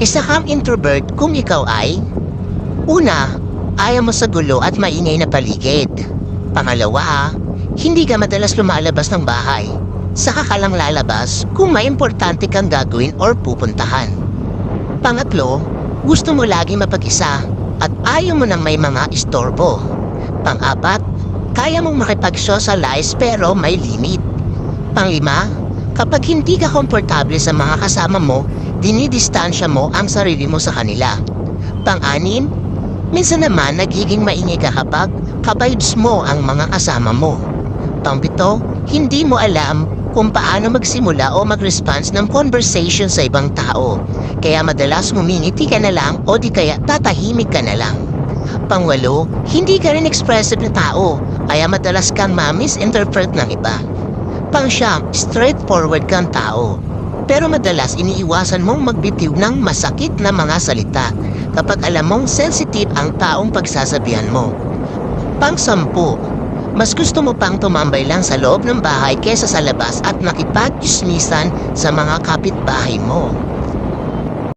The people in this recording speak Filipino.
Isa kang introvert kung ikaw ay Una, ayaw mo sa gulo at maingay na paligid. Pangalawa, hindi ka madalas lumalabas ng bahay. Saka ka lang lalabas kung may importante kang gagawin or pupuntahan. Pangatlo, gusto mo lagi mapag-isa at ayaw mo nang may mga istorbo. Pang-apat, kaya mong makipag-socialize pero may limit. Panglima, kapag hindi ka komportable sa mga kasama mo, dinidistansya mo ang sarili mo sa kanila. Pang-anim, minsan naman nagiging maingay ka kapag kabibes mo ang mga kasama mo. Pangpito, hindi mo alam kung paano magsimula o mag-response ng conversation sa ibang tao. Kaya madalas ngumingiti ka na lang o di kaya tatahimik ka na lang. Pangwalo, hindi ka rin expressive na tao, kaya madalas kang ma-misinterpret ng iba. Pangsyam, straightforward kang tao. Pero madalas iniiwasan mong magbitiw ng masakit na mga salita kapag alam mong sensitive ang taong pagsasabihan mo. Pang-sampu, mas gusto mo pang tumambay lang sa loob ng bahay kesa sa labas at makipag sa mga kapitbahay mo.